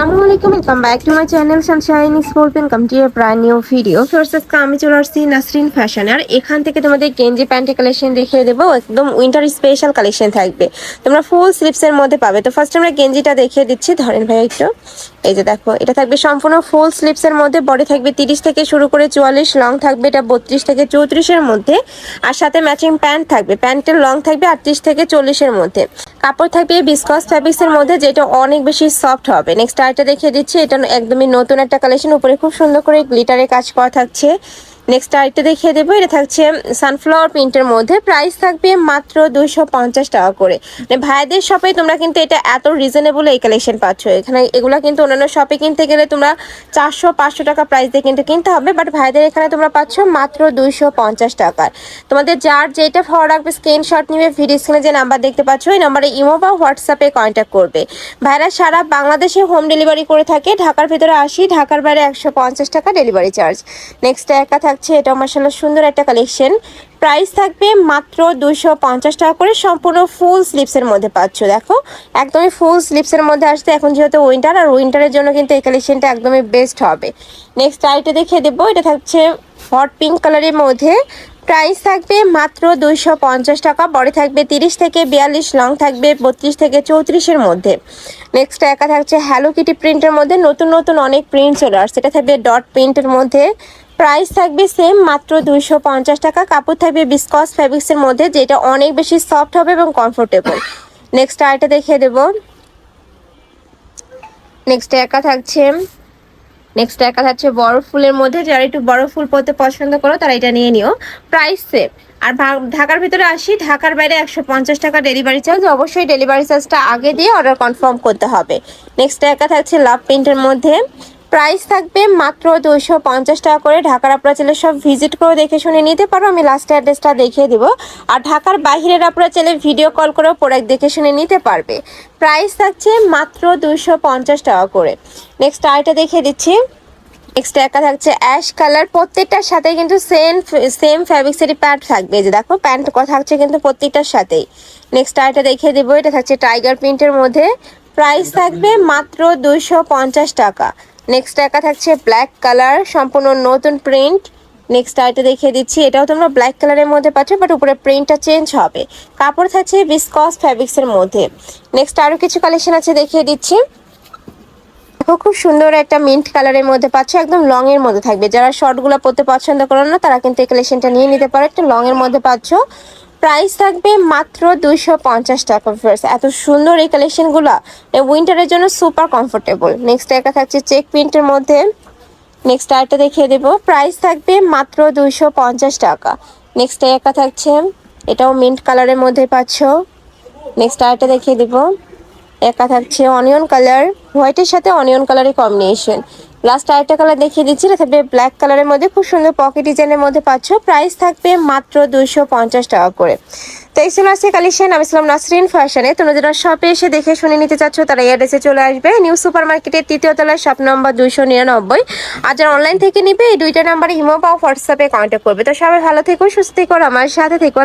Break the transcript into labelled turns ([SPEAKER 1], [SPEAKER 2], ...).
[SPEAKER 1] আসসালামু আলাইকুম welcome back to my channel sunshine sport welcome to a brand new video first আজকে আমি চলে আসছি নাসরিন ফ্যাশন আর এখান থেকে তোমাদের গেঞ্জি, প্যান্টের কালেকশন দেখিয়ে দেবো। একদম উইন্টার স্পেশাল কালেকশন থাকবে। তোমরা ফুল স্লিপসের মধ্যে পাবে। তো ফার্স্ট আমরা গেঞ্জিটা দেখিয়ে দিচ্ছি। ধরেন ভাই, একটু। এই যে দেখো, এটা থাকবে সম্পূর্ণ ফুল স্লিপসের মধ্যে। বডি থাকবে তিরিশ থেকে শুরু করে চুয়াল্লিশ লং থাকবে এটা বত্রিশ থেকে চৌত্রিশের মধ্যে। আর সাথে ম্যাচিং প্যান্ট থাকবে। প্যান্টের লং থাকবে আটত্রিশ থেকে চল্লিশের মধ্যে। কাপড় থাকবে বিসকস ফ্যাব্রিক্সের মধ্যে যেটা অনেক বেশি সফট হবে। নেক্সট আরেকটা দেখিয়ে দিচ্ছি, এটা একদমই নতুন একটা কালেকশন উপরে খুব সুন্দর করে গ্লিটারের কাজ করা থাকছে। নেক্সট আরেকটা দেখিয়ে দেবো, এটা থাকছে সানফ্লাওয়ার প্রিন্টের মধ্যে। প্রাইস থাকবে মাত্র দুইশো পঞ্চাশ টাকা করে। মানে ভাইদের শপে তোমরা কিন্তু এটা এত রিজনেবল এই কালেকশন পাচ্ছ। এখানে এগুলো কিন্তু অন্যান্য শপে কিনতে গেলে তোমরা চারশো পাঁচশো টাকা প্রাইস দিয়ে কিন্তু কিনতে হবে বাট ভাইদের এখানে তোমরা পাচ্ছ মাত্র দুইশো পঞ্চাশ টাকার। তোমাদের যার যেটা ভালো রাখবে স্ক্রিনশট নিবে ভিডিও স্ক্রিনে যে নাম্বার দেখতে পাচ্ছ, ওই নাম্বারে ইমো বা হোয়াটসঅ্যাপে কন্ট্যাক্ট করবে। ভাইরা সারা বাংলাদেশে হোম ডেলিভারি করে থাকে, ঢাকার ভিতরে আসি, ঢাকার বাইরে একশো পঞ্চাশ টাকা ডেলিভারি চার্জ নেক্সট একা থাকছে এটা মাসাল্লাহ সুন্দর একটা কালেকশন প্রাইস থাকবে মাত্র দুশো পঞ্চাশ টাকা করে, সম্পূর্ণ ফুল স্লিপসের মধ্যে পাচ্ছ, দেখো। একদমই ফুল স্লিপসের মধ্যে আসতে এখন যেহেতু উইন্টার আর উইন্টারের জন্য কিন্তু এই কালেকশনটা একদমই বেস্ট হবে। নেক্সট আইটে দেখিয়ে দেবো, এটা থাকছে হট পিঙ্ক কালারের মধ্যে। প্রাইস থাকবে মাত্র দুইশো পঞ্চাশ টাকা বডি থাকবে তিরিশ থেকে বিয়াল্লিশ লং থাকবে বত্রিশ থেকে চৌত্রিশের মধ্যে। নেক্সট একা থাকছে হ্যালো কিটি প্রিন্টের মধ্যে, নতুন নতুন অনেক প্রিন্ট চলে আসছে, এটা থাকবে ডট প্রিন্টের মধ্যে। প্রাইস থাকবে সেম মাত্র দুইশো পঞ্চাশ টাকা। কাপড় থাকবে বিসকস ফ্যাব্রিক্সের মধ্যে, যেটা অনেক বেশি সফট হবে এবং কমফোর্টেবল নেক্সট আরেকটা দেখিয়ে দেবো। নেক্সট একা থাকছে। নেক্সট একা থাকছে বড় ফুলের মধ্যে। যারা একটু বড় ফুল পরতে পছন্দ করো, তারা এটা নিয়ে নিও। প্রাইস সেম আর ঢাকার ভিতরে আসি, ঢাকার বাইরে একশো পঞ্চাশ টাকা ডেলিভারি চার্জ অবশ্যই ডেলিভারি চার্জটা আগে দিয়ে অর্ডার কনফার্ম করতে হবে। নেক্সট একা থাকছে লাভ প্রিন্টের মধ্যে। প্রাইস থাকবে মাত্র দুইশো পঞ্চাশ টাকা করে। ঢাকার আপনারা চাইলে সব ভিজিট করে দেখে শুনে নিতে পারো। আমি লাস্ট অ্যাড্রেসটা দেখিয়ে দিব। আর ঢাকার বাইরের আপনারা চাইলে ভিডিও কল করেও প্রোডাক্ট দেখে শুনে নিতে পারবে। প্রাইস থাকছে মাত্র দুইশো পঞ্চাশ টাকা করে। নেক্সট আরেকটা দেখিয়ে দিচ্ছি। নেক্সট একা থাকছে অ্যাশ কালার প্রত্যেকটার সাথে কিন্তু সেম সেম ফ্যাব্রিক্সেরই প্যান্ট থাকবে। যে দেখো প্যান্ট কথা থাকছে কিন্তু প্রত্যেকটার সাথেই। নেক্সট আরেকটা দেখিয়ে দেবো। এটা থাকছে টাইগার প্রিন্টের মধ্যে। প্রাইস থাকবে মাত্র দুইশো পঞ্চাশ টাকা। নেক্সট একা থাকছে ব্ল্যাক কালার সম্পূর্ণ নতুন প্রিন্ট নেক্সট আইটা দেখিয়ে দিচ্ছি, এটাও তোমরা ব্ল্যাক কালারের মধ্যে পাচ্ছ বাট উপরে প্রিন্টটা চেঞ্জ হবে। কাপড় থাকছে বিসকস ফ্যাব্রিক্সের মধ্যে। নেক্সট আরও কিছু কালেকশন আছে দেখিয়ে দিচ্ছি। খুব সুন্দর একটা মিন্ট কালারের মধ্যে পাচ্ছ, একদম লং এর মধ্যে থাকবে। যারা শর্টগুলো পরতে পছন্দ করো না, তারা কিন্তু এই কালেকশনটা নিয়ে নিতে পারো। একটা লং এর মধ্যে পাচ্ছ। প্রাইস থাকবে মাত্র দুইশো পঞ্চাশ টাকা ফার্স্ট এত সুন্দর এই কালেকশনগুলো। উইন্টারের জন্য সুপার কমফোর্টেবল নেক্সট একটা থাকছে চেক প্রিন্টের মধ্যে। নেক্সট আরেকটা দেখিয়ে দেবো। প্রাইস থাকবে মাত্র দুইশো পঞ্চাশ টাকা। নেক্সট একটা থাকছে। এটাও মিন্ট কালারের মধ্যে পাচ্ছ। নেক্সট আরেকটা দেখিয়ে দেবো। একা থাকছে অনিয়ন কালার হোয়াইটের সাথে অনিয়ন কালারের কম্বিনেশন লাস্ট আরেকটা কালার দেখিয়ে দিচ্ছি থাকবে ব্ল্যাক কালারের মধ্যে। খুব সুন্দর পকেট ডিজাইনের মধ্যে পাচ্ছ। প্রাইস থাকবে মাত্র দুইশো পঞ্চাশ টাকা করে। তো আমি নাসরিন শপে এসে দেখে শুনে নিতে তারা চলে আসবে। নিউ সুপার মার্কেটের নম্বর নিরানব্বই। আর যারা অনলাইন থেকে নিবে, এই দুইটা নাম্বারে হোয়াটসঅ্যাপে করবে। তো সবাই ভালো থেকো আমার সাথে থেকো।